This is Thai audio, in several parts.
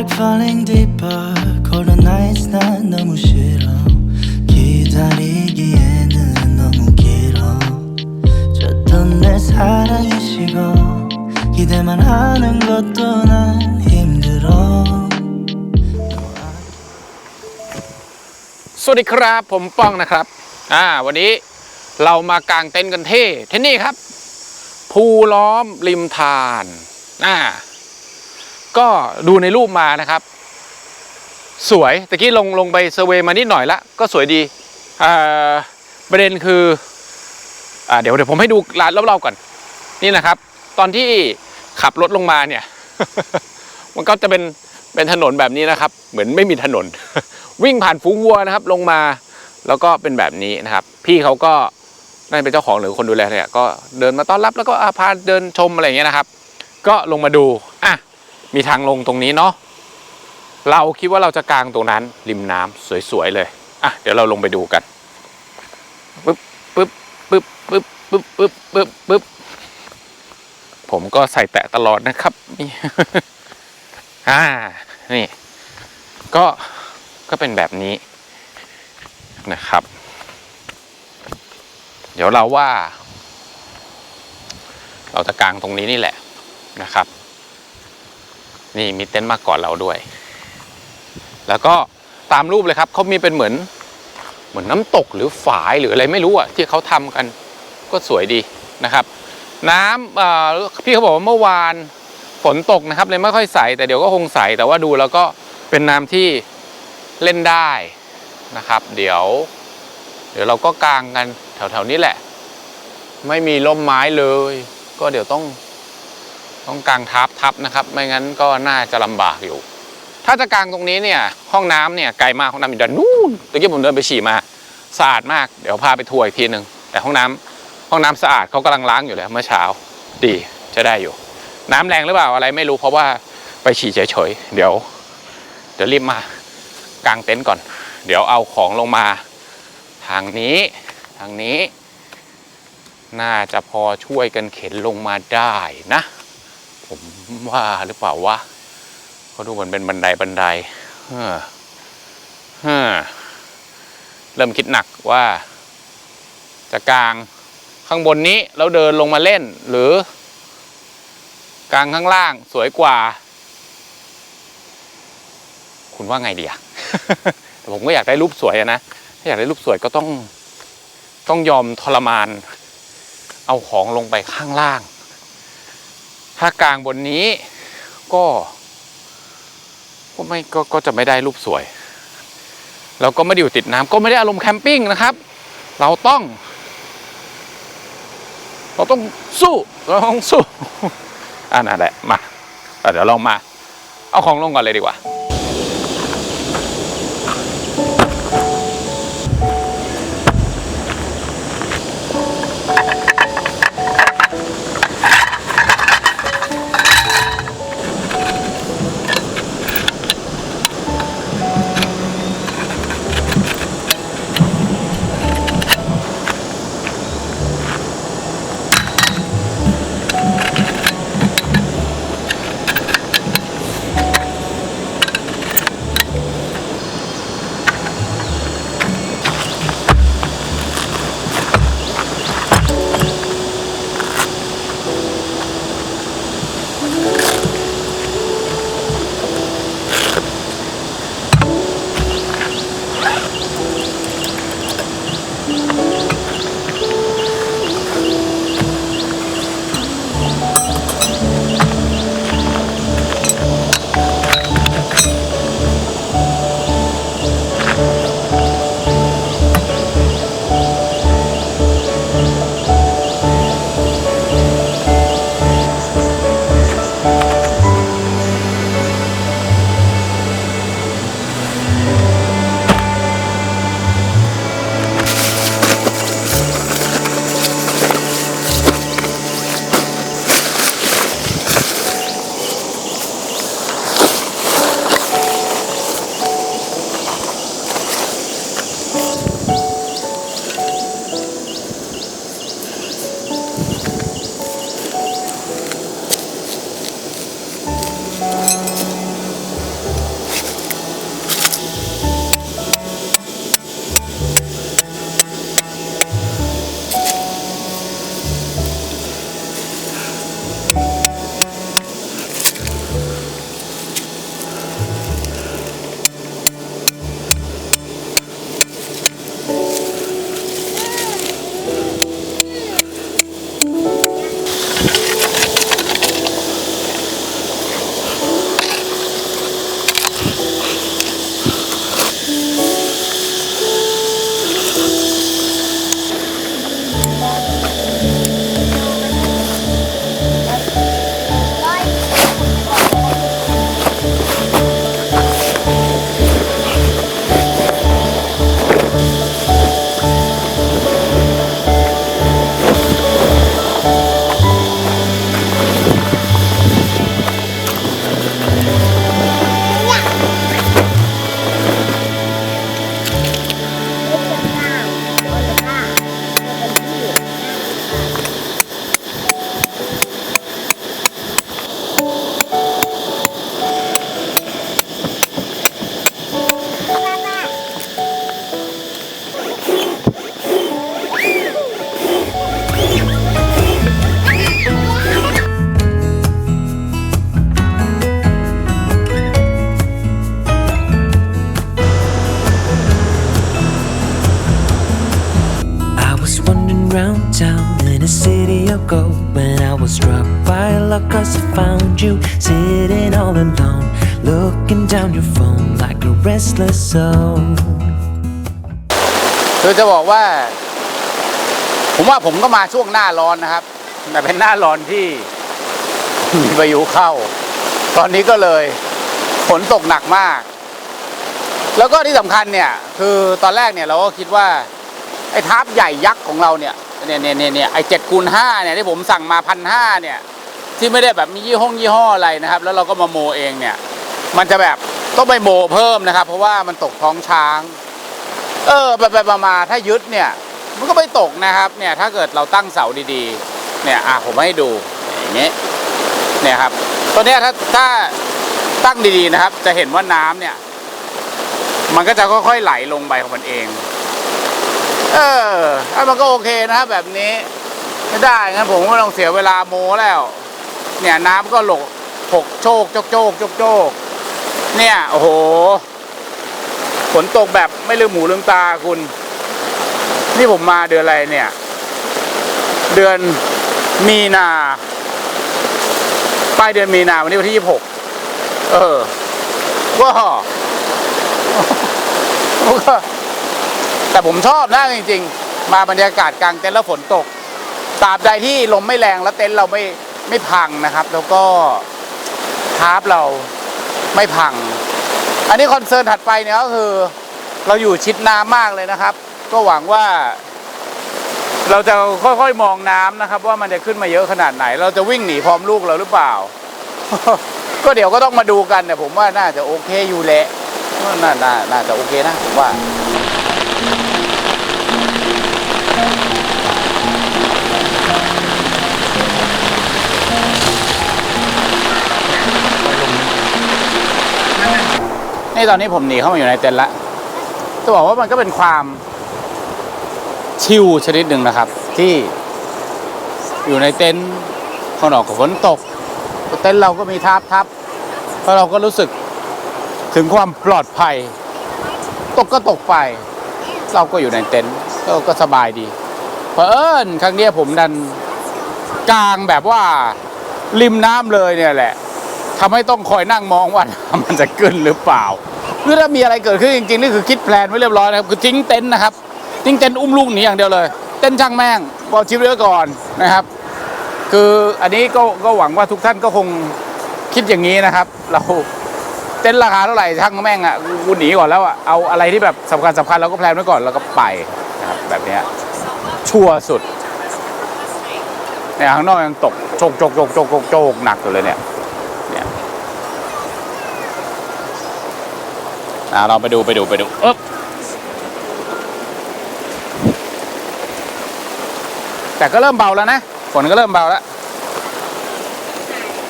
like falling deeper cold nights 난 너무 싫어 기다리기에는 너무 길어 줬던 내 사랑이 식어 기대만 하는 것도 난 힘들어 สวัสดีครับ ผมป้องนะครับ อ่า วันนี้เรามากางเต็นท์กันที่ที่นี่ครับ ภูล้อมริมทานอ่า ก็ดูในรูปมานะครับ สวยตะกี้ลงลงไปเซเวมานิดหน่อยละก็สวยดีประเด็นคืออเดี๋ยวเดี๋ยวผมให้ดูร้านรอบๆก่อน นี่นะครับ ตอนที่ขับรถลงมาเนี่ย มันก็จะเป็นเป็นถนนแบบนี้นะครับ เหมือนไม่มีถนน วิ่งผ่านฝูงวัวนะครับ ลงมาแล้วก็เป็นแบบนี้นะครับ พี่เขาก็น่าจะเป็นเจ้าของหรือคนดูแลเนี่ยก็เดินมาต้อนรับแล้วก็อาพาเดินชมอะไรอย่างเงี้ยนะครับ ก็ลงมาดู มีทางลงตรงนี้เนาะเราคิดว่าเราจะกางตรงนั้น ริมน้ำสวยๆเลยอะเดี๋ยวเราลงไปดูกันปึ๊บปึ๊บปึ๊บปึ๊บปึ๊บปึ๊บปึ๊บปึ๊บผมก็ใส่แตะตลอดนะครับนี่อ่านี่ ก็ก็เป็นแบบนี้นะครับ เดี๋ยวเราว่า เราจะกางตรงนี้นี่แหละนะครับ นี่มีเต็นท์มาก่อนเราด้วย แล้วก็ตามรูปเลยครับเขามีเป็นเหมือนเหมือนน้ำตกหรือฝายหรืออะไรไม่รู้อะที่เขาทำกันก็สวยดีนะครับ น้ำพี่เขาบอกว่าเมื่อวานฝนตกนะครับเลยไม่ค่อยใสแต่เดี๋ยวก็คงใสแต่ว่าดูแล้วก็เป็นน้ำที่เล่นได้นะครับ เดี๋ยว เดี๋ยวเราก็กางกันแถวๆนี้แหละ ไม่มีร่มไม้เลย ก็เดี๋ยวต้อง ต้องกางทับทับนะครับ ไม่งั้นก็น่าจะลำบากอยู่ ถ้าจะกางตรงนี้เนี่ย ห้องน้ำเนี่ยไกลมากห้องน้ำอยู่ด้านนู้นตะกี้ผมเดินไปฉี่มาสะอาดมากเดี๋ยวพาไปทัวร์อีกทีหนึ่งแต่ห้องน้ำห้องน้ำสะอาดเขากำลังล้างอยู่เลยเมื่อเช้า ดีจะได้อยู่ น้ำแรงหรือเปล่าอะไรไม่รู้เพราะว่าไปฉี่เฉยๆเดี๋ยว เดี๋ยวรีบมากางเต็นท์ก่อน เดี๋ยวเอาของลงมา ทางนี้ทางนี้ น่าจะพอช่วยกันเข็นลงมาได้นะ ผมว่าหรือเปล่าวะเขาดูเหมือนเป็นบันไดบันไดเฮ้อเฮ้อเริ่มคิดหนักว่า จะกลางข้างบนนี้แล้วเดินลงมาเล่น หรือกลางข้างล่างสวยกว่า คุณว่าไงดีอะแต่ผมก็อยากได้รูปสวยนะถ้าอยากได้รูปสวยก็ต้องต้องยอมทรมาน เอาของลงไปข้างล่าง ถ้ากลางบนนี้ก็ก็ไม่ก็ก็จะไม่ได้รูปสวย แล้วก็ไม่ได้อยู่ติดน้ำก็ไม่ได้อารมณ์แคมปิ้งนะครับ เราต้อง เราต้องสู้ เราต้องสู้อ่านั่นแหละมาเดี๋ยวเรามา เอาของลงก่อนเลยดีกว่า you sitting all alone looking down your phone like a restless soul คือจะบอกว่า ผมว่าผมก็มาช่วงหน้าร้อนนะครับ แต่เป็นหน้าร้อนที่ มีพายุเข้า ตอนนี้ก็เลยฝนตกหนักมาก แล้วก็ที่สำคัญเนี่ย คือตอนแรกเนี่ยเราก็คิดว่า ไอ้ทับใหญ่ยักษ์ของเราเนี่ยเนี่ยเนี่ยเนี่ยเนี่ยไอ้เจ็ดคูณห้าเนี่ยที่ผมสั่งมาพันห้าเนี่ย ที่ไม่ได้แบบมียี่ห้องยี่ห้ออะไรนะครับ แล้วเราก็มาโมเองเนี่ย มันจะแบบต้องไปโมเพิ่มนะครับ เพราะว่ามันตกท้องช้าง เออไปไปมามาถ้ายึดเนี่ย มันก็ไม่ตกนะครับ เนี่ยถ้าเกิดเราตั้งเสาดีๆ เนี่ยอะผมให้ดูอย่างเงี้ยเนี่ยครับตัวเนี้ยถ้าถ้าตั้งดีๆนะครับ จะเห็นว่าน้ำเนี่ย มันก็จะค่อยๆไหลลงไปของมันเอง เออถ้ามันก็โอเคนะครับแบบนี้ไม่ได้งั้นผมก็ต้องเสียเวลาโมแล้ว เนี่ยน้ำก็หลกหกโชกโจกโจกโจกโจกเนี่ยโอ้โหฝนตกแบบไม่ลืมหูลืมตาคุณ นี่ผมมาเดือนอะไรเนี่ย เดือนมีนาปลายเดือนมีนาวันนี้วันที่ยี่หกเออก็ก็แต่ผมชอบนะจริง ๆ มาบรรยากาศกลางเต็นท์แล้วฝนตกตราบใดที่ลมไม่แรงแล้วเต็นท์เราไม่ ไม่พังนะครับ แล้วก็ทาร์ปเราไม่พัง อันนี้คอนเซิร์นถัดไปเนี่ยก็คือ เราอยู่ชิดน้ำมากเลยนะครับ ก็หวังว่า เราจะค่อยๆมองน้ำนะครับ ว่ามันจะขึ้นมาเยอะขนาดไหน เราจะวิ่งหนีพร้อมลูกเราหรือเปล่า ก็เดี๋ยวก็ต้องมาดูกันแต่ผมว่าน่าจะโอเคอยู่แหละน่าน่าน่าจะโอเคนะผมว่า นี่ตอนนี้ผมหนีเข้ามาอยู่ในเต็นท์ละจะบอกว่ามันก็เป็นความชิลชนิดหนึ่งนะครับ ที่อยู่ในเต็นท์ข้างนอกก็ฝนตก เต็นท์เราก็มีทับทับเพราะเราก็รู้สึกถึงความปลอดภัย ตกก็ตกไป เราก็อยู่ในเต็นท์ก็ก็สบายดีเพอเอิญครั้งนี้ผมดันกลางแบบว่าริมน้ำเลยเนี่ยแหละ ทำให้ต้องคอยนั่งมองว่ามันจะขึ้นหรือเปล่าคือถ้ามีอะไรเกิดขึ้นจริงๆนี่คือคิดแพลนไว้เรียบร้อยนะครับคือทิ้งเต็นท์นะครับทิ้งเต็นท์อุ้มลูกหนีอย่างเดียวเลย เต็นท์ช่างแม่งบอชีวิตไว้ก่อนนะครับ คืออันนี้ก็ก็หวังว่าทุกท่านก็คงคิดอย่างนี้นะครับ เราเต็นท์ราคาเท่าไหร่ช่างแม่งอะกูหนีก่อนแล้วอะเอาอะไรที่แบบสำคัญสำคัญเราก็แพลนไว้ก่อนแล้วก็ไปนะครับแบบนี้ชัวร์สุดเนี่ยข้างนอกยังตกโจกโจกโจกโจกโจกหนักอยู่เลยเนี่ย อ่าเราไปดูไปดูไปดูเอ๊บแต่ก็เริ่มเบาแล้วนะฝนก็เริ่มเบาแล้ว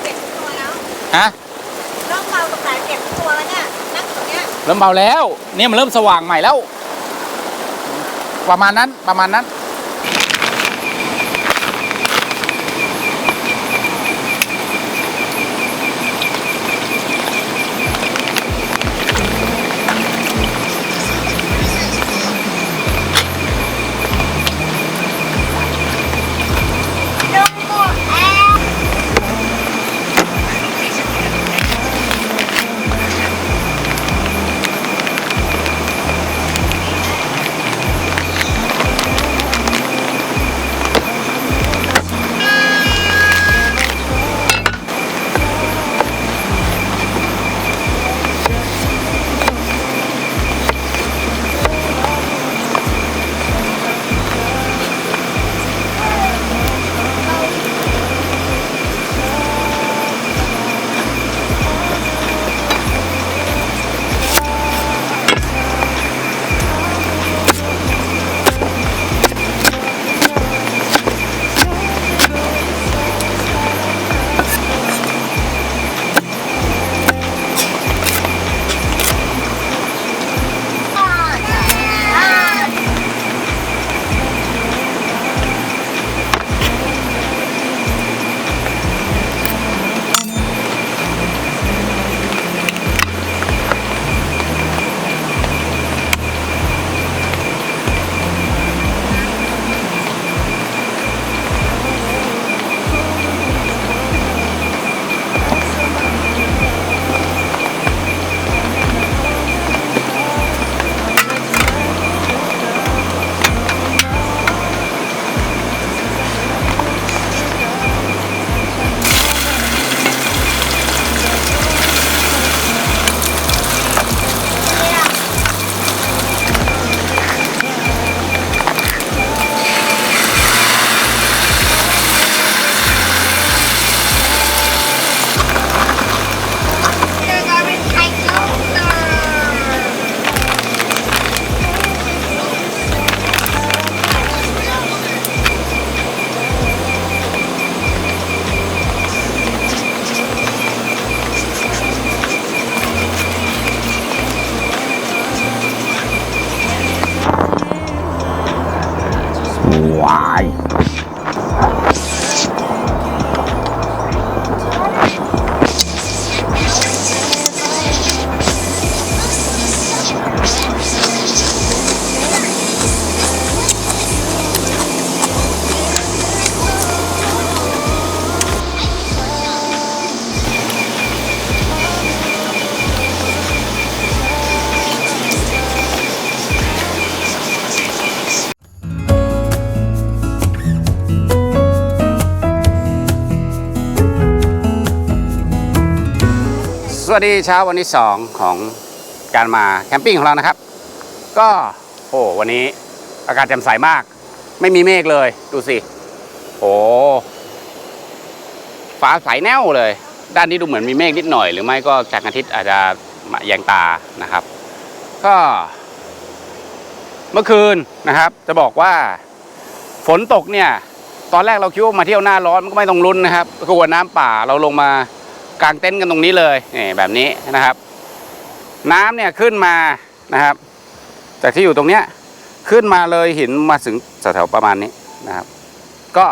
เจ็บตัวแล้วฮะเริ่มเบาตรงไหนเจ็บตัวแล้วเนี่ยนั่งอยู่ตรงเนี้ยเริ่มเบาแล้ว เนี่ยมันเริ่มสว่างใหม่แล้ว ประมาณนั้นประมาณนั้น วัสดีเช้าวันที่ 2 ของการมาแคมปิ้งของเรานะครับ ก็โอ้วันนี้อากาศแจ่มใสมาก ไม่มีเมฆเลย ดูสิ โอ้ฟ้าใสแน่วเลย ด้านนี้ดูเหมือนมีเมฆนิดหน่อย หรือไม่ก็แสงอาทิตย์อาจจะมาแยงตานะครับ ก็ เมื่อคืนนะครับ จะบอกว่าฝนตกเนี่ย ตอนแรกเราคิดว่ามาเที่ยวหน้าร้อนมันก็ไม่ต้องลุ้นนะครับกลัวน้ำป่าเราลงมา กางเต็นท์กันตรงนี้เลยนี่แบบนี้นะครับ น้ำเนี่ยขึ้นมานะครับ จากที่อยู่ตรงเนี้ยขึ้นมาเลยหินมาถึงแถวประมาณนี้นะครับ ก็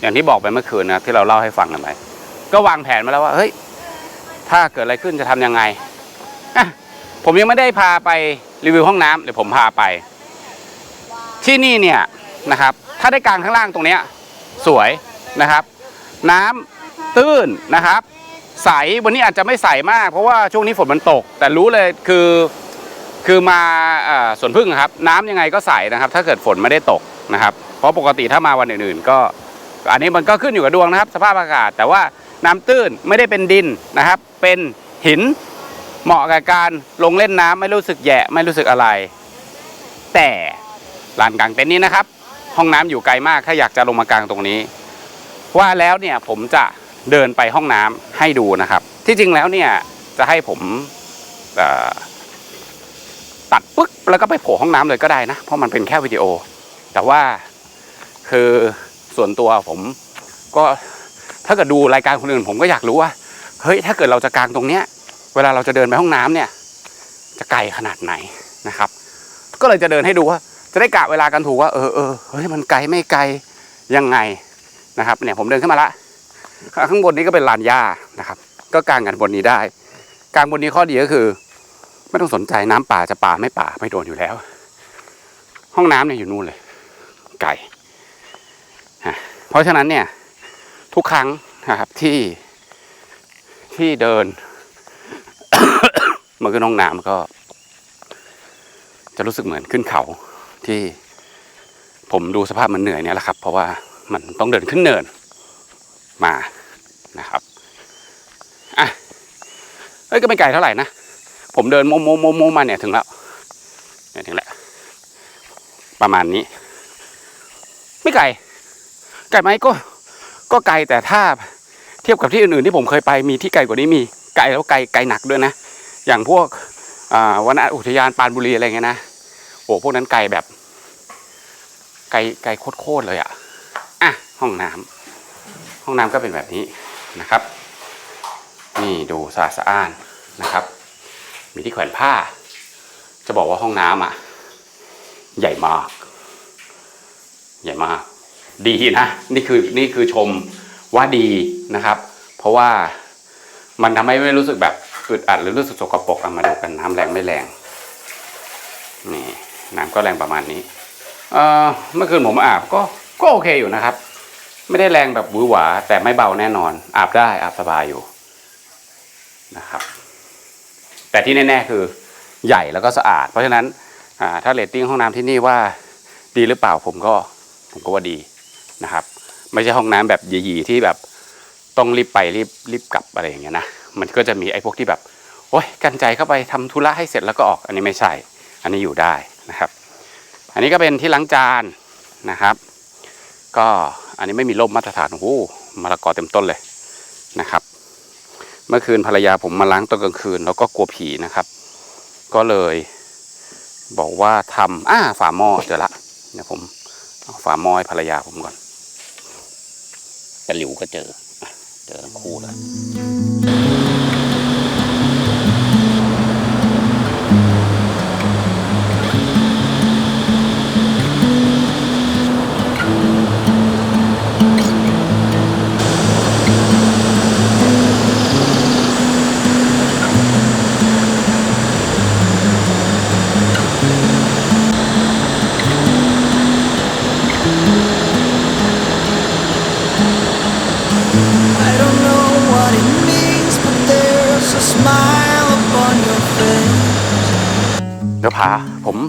อย่างที่บอกไปเมื่อคืนนะที่เราเล่าให้ฟังกันไปก็วางแผนมาแล้วว่าเฮ้ยถ้าเกิดอะไรขึ้นจะทำยังไงผมยังไม่ได้พาไปรีวิวห้องน้ำเดี๋ยวผมพาไป ที่นี่เนี่ยนะครับ ถ้าได้กลางข้างล่างตรงเนี้ยสวยนะครับ น้ำตื้นนะครับ ใสวันนี้อาจจะไม่ใสมาก เพราะว่าช่วงนี้ฝนมันตก แต่รู้เลยคือคือมาอสวนพึ่งครับ น้ำยังไงก็ใสนะครับ ถ้าเกิดฝนไม่ได้ตกนะครับ เพราะปกติถ้ามาวันอื่นๆ ก็ อันนี้มันก็ขึ้นอยู่กับดวงนะครับ สภาพอากาศ แต่ว่าน้ำตื้นไม่ได้เป็นดินนะครับ เป็นหินเหมาะกับการลงเล่นน้ำไม่รู้สึกแย่ไม่รู้สึกอะไร แต่ลานกลางเต็นท์นี้นะครับ ห้องน้ำอยู่ไกลมากถ้าอยากจะลงมากลางตรงนี้ ว่าแล้วเนี่ยผมจะ เดินไปห้องน้ำให้ดูนะครับ ที่จริงแล้วเนี่ยจะให้ผมตัดปึ๊กแล้วก็ไปโผล่ห้องน้ำเลยก็ได้นะ เพราะมันเป็นแค่วิดีโอ แต่ว่าคือส่วนตัวผมก็ถ้าเกิดดูรายการคนอื่น ผมก็อยากรู้ว่าเฮ้ยถ้าเกิดเราจะกางตรงเนี้ย เวลาเราจะเดินไปห้องน้ำเนี่ย จะไกลขนาดไหนนะครับ ก็เลยจะเดินให้ดูว่าจะได้กะเวลากันถูกว่าเออเออเฮ้ยมันไกลไม่ไกลยังไงนะครับเนี่ยผมเดินขึ้นมาละ ข้างบนนี้ก็เป็นลานหญ้านะครับ ก็กางกันบนนี้ได้ กางบนนี้ข้อดีก็คือ ไม่ต้องสนใจน้ำป่าจะป่าไม่ป่าไม่โดนอยู่แล้ว ห้องน้ำเนี่ยอยู่นู่นเลย ไกลเพราะฉะนั้นเนี่ยทุกครั้งนะครับที่ที่เดินมาขึ้นห้องน้ำก็ จะรู้สึกเหมือนขึ้นเขาที่ผมดูสภาพมันเหนื่อยเนี่ยแหละครับ เพราะว่ามันต้องเดินขึ้นเนิน มานะครับอะเอ้ยก็ไม่ไกลเท่าไหร่นะ ผมเดินโมโมโมโมมาเนี่ยถึงแล้วเนี่ยถึงแล้วประมาณนี้ ไม่ไกลไกลไหมก็ ก็ไกลแต่ถ้าเทียบกับที่อื่นๆที่ผมเคยไปมีที่ไกลกว่านี้มีไกลแล้วไกลไกลหนักด้วยนะ อย่างพวกอ่าวนอุทยานปานบุรีอะไรเงี้ยนะโอ้พวกนั้นไกลแบบ ไกลไกลโคตรๆเลยอะอะห้องน้ำ ห้องน้ำก็เป็นแบบนี้นะครับ นี่ดูสะอาดสะอ้านนะครับ มีที่แขวนผ้า จะบอกว่าห้องน้ำอะ ใหญ่มาก ใหญ่มาก ดีนะ นี่คือนี่คือชมว่าดีนะครับ เพราะว่ามันทำให้ไม่รู้สึกแบบอึดอัดหรือรู้สึกสกปรกเอามาดูกันน้ำแรงไม่แรงนี่น้ำก็แรงประมาณนี้เอ่อเมื่อคืนผมอาบก็ก็โอเคอยู่นะครับ ไม่ได้แรงแบบหวือหวา แต่ไม่เบาแน่นอน อาบได้อาบสบายอยู่นะครับ แต่ที่แน่ๆคือใหญ่แล้วก็สะอาด เพราะฉะนั้นถ้าเรตติ้งห้องน้ำที่นี่ว่าดีหรือเปล่าผมก็ผมก็ว่าดีนะครับ ไม่ใช่ห้องน้ำแบบหยีๆที่แบบต้องรีบไปรีบรีบกลับอะไรอย่างเงี้ยนะมันก็จะมีไอ้พวกที่แบบโอ๊ยกันใจเข้าไปทำธุระให้เสร็จแล้วก็ออกอันนี้ไม่ใช่ อันนี้อยู่ได้นะครับ อันนี้ก็เป็นที่ล้างจานนะครับ ก็อันนี้ไม่มีร่มมาตรฐานโอ้โหมะละกอเต็มต้นเลยนะครับ เมื่อคืนภรรยาผมมาล้างตอนกลางคืน แล้วก็กลัวผีนะครับ ก็เลยบอกว่าทำอ่าฝาหม้อเจอละเดี๋ยวผมเอาฝาหม้อให้ภรรยาผมก่อนแต่หลิวก็เจอเจอทั้งคู่เลย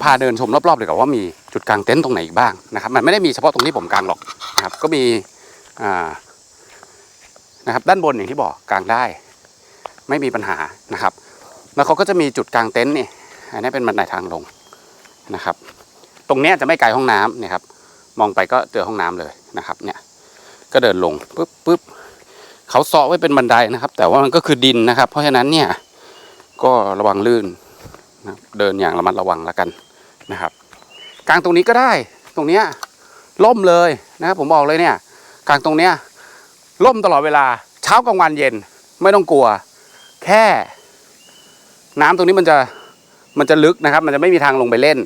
าเดินชมรอบๆเลยกับว่ามีจุดกางเต็นท์ตรงไหนอีกบ้างนะครับ มันไม่ได้มีเฉพาะตรงที่ผมกางหรอกนะครับ ก็มีอ่านะครับ ด้านบนอย่างที่บอกกางได้ ไม่มีปัญหานะครับ แล้วเขาก็จะมีจุดกางเต็นท์นี่อันนี้เป็นบันไดทางลงนะครับ ตรงเนี้ยจะไม่ไกลห้องน้ำเนี่ยครับ มองไปก็เจอห้องน้ำเลยนะครับ เนี่ยก็เดินลงปุ๊บปุ๊บเขาเซาะไว้เป็นบันไดนะครับ แต่ว่ามันก็คือดินนะครับ เพราะฉะนั้นเนี่ยก็ระวังลื่นนะครับเดินอย่างระมัดระวังแล้วกัน นะครับ กลางตรงนี้ก็ได้ตรงเนี้ยล่มเลยนะครับผมบอกเลยเนี่ย กลางตรงเนี้ยล่มตลอดเวลา เช้ากลางวันเย็นไม่ต้องกลัว แค่ น้ำตรงนี้มันจะมันจะลึกนะครับ มันจะไม่มีทางลงไปเล่น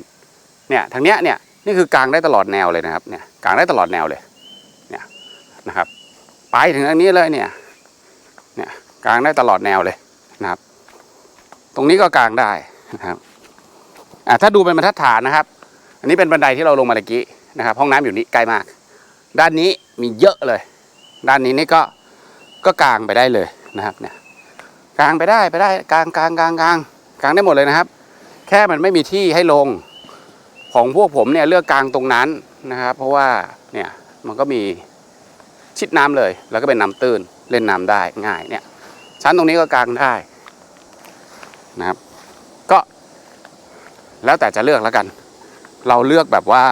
เนี่ยทางเนี้ยเนี่ยนี่คือกลางได้ตลอดแนวเลยนะครับเนี่ยกลางได้ตลอดแนวเลยเนี่ยนะครับ ไปถึงอันนี้เลยเนี่ยเนี่ยกลางได้ตลอดแนวเลยนะครับ ตรงนี้ก็กลางได้นะครับ อ่าถ้าดูเป็นบรรทัดฐานนะครับ อันนี้เป็นบันไดที่เราลงมาตะกี้นะครับ ห้องน้ำอยู่นี่ใกล้มาก ด้านนี้มีเยอะเลย ด้านนี้นี่ก็ก็กลางไปได้เลยนะครับเนี่ยกลางไปได้ไปได้กลางกลางกลางกลางกลางได้หมดเลยนะครับ แค่มันไม่มีที่ให้ลงของพวกผมเนี่ยเลือกกลางตรงนั้นนะครับ เพราะว่าเนี่ยมันก็มีชิดน้ำเลย แล้วก็เป็นน้ำตื้นเล่นน้ำได้ง่ายเนี่ยชั้นตรงนี้ก็กลางได้นะครับ แล้วแต่จะเลือกแล้วกัน เราเลือกแบบว่า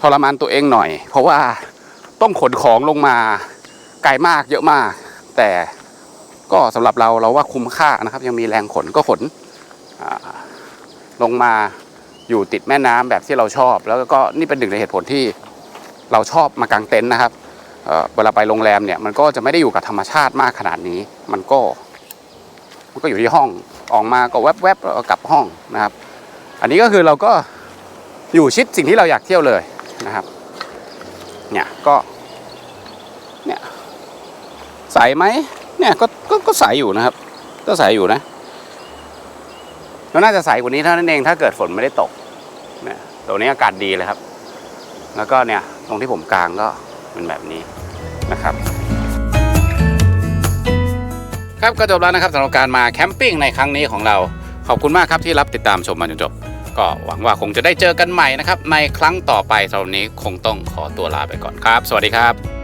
ทรมานตัวเองหน่อย เพราะว่าต้องขนของลงมาไกลมากเยอะมาก แต่ก็สำหรับเราเราว่าคุ้มค่านะครับ ยังมีแรงขนก็ขนลงมาอยู่ติดแม่น้ำแบบที่เราชอบ แล้วก็นี่เป็นหนึ่งในเหตุผลที่เราชอบมากางเต็นท์นะครับเอ่อเวลาไปโรงแรมเนี่ยมันก็จะไม่ได้อยู่กับธรรมชาติมากขนาดนี้ มันก็มันก็อยู่ที่ห้องออกมาก็แวบๆแล้วก็กลับห้องนะครับ อันนี้ก็คือเราก็อยู่ชิดสิ่งที่เราอยากเที่ยวเลยนะครับ เนี่ยก็เนี่ยใสไหมเนี่ยก็ก็ก็ใสอยู่นะครับ ก็ใสอยู่นะแล้วน่าจะใสกว่านี้เท่านั้นเองถ้าเกิดฝนไม่ได้ตกเนี่ยตรงนี้อากาศดีเลยครับ แล้วก็เนี่ยตรงที่ผมกลางก็เป็นแบบนี้นะครับ ครับก็จบแล้วนะครับสำหรับการมาแคมปิ้งในครั้งนี้ของเราขอบคุณมากครับที่รับติดตามชมมาจนจบ ก็หวังว่าคงจะได้เจอกันใหม่นะครับในครั้งต่อไปสำหรับนี้คงต้องขอตัวลาไปก่อนครับ สวัสดีครับ